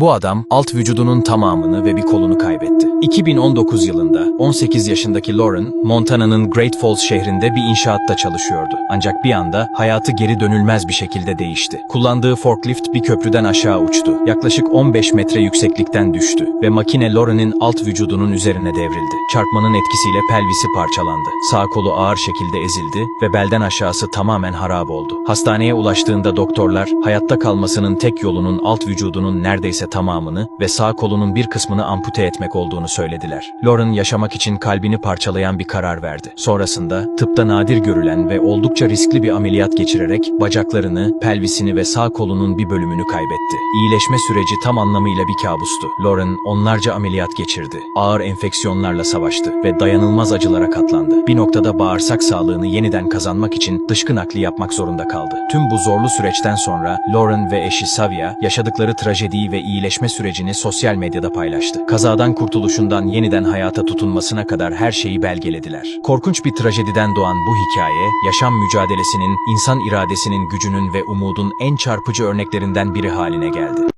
Bu adam alt vücudunun tamamını ve bir kolunu kaybetti. 2019 yılında 18 yaşındaki Lauren, Montana'nın Great Falls şehrinde bir inşaatta çalışıyordu. Ancak bir anda hayatı geri dönülmez bir şekilde değişti. Kullandığı forklift bir köprüden aşağı uçtu. Yaklaşık 15 metre yükseklikten düştü ve makine Lauren'in alt vücudunun üzerine devrildi. Çarpmanın etkisiyle pelvisi parçalandı. Sağ kolu ağır şekilde ezildi ve belden aşağısı tamamen harap oldu. Hastaneye ulaştığında doktorlar hayatta kalmasının tek yolunun alt vücudunun neredeyse tamamını ve sağ kolunun bir kısmını ampute etmek olduğunu söylediler. Lauren yaşamak için kalbini parçalayan bir karar verdi. Sonrasında tıpta nadir görülen ve oldukça riskli bir ameliyat geçirerek bacaklarını, pelvisini ve sağ kolunun bir bölümünü kaybetti. İyileşme süreci tam anlamıyla bir kabustu. Lauren onlarca ameliyat geçirdi. Ağır enfeksiyonlarla savaştı ve dayanılmaz acılara katlandı. Bir noktada bağırsak sağlığını yeniden kazanmak için dışkı nakli yapmak zorunda kaldı. Tüm bu zorlu süreçten sonra Lauren ve eşi Savia yaşadıkları trajediyi ve iyileşme sürecini sosyal medyada paylaştı. Kazadan kurtuluşundan yeniden hayata tutunmasına kadar her şeyi belgelediler. Korkunç bir trajediden doğan bu hikaye, yaşam mücadelesinin, insan iradesinin gücünün ve umudun en çarpıcı örneklerinden biri haline geldi.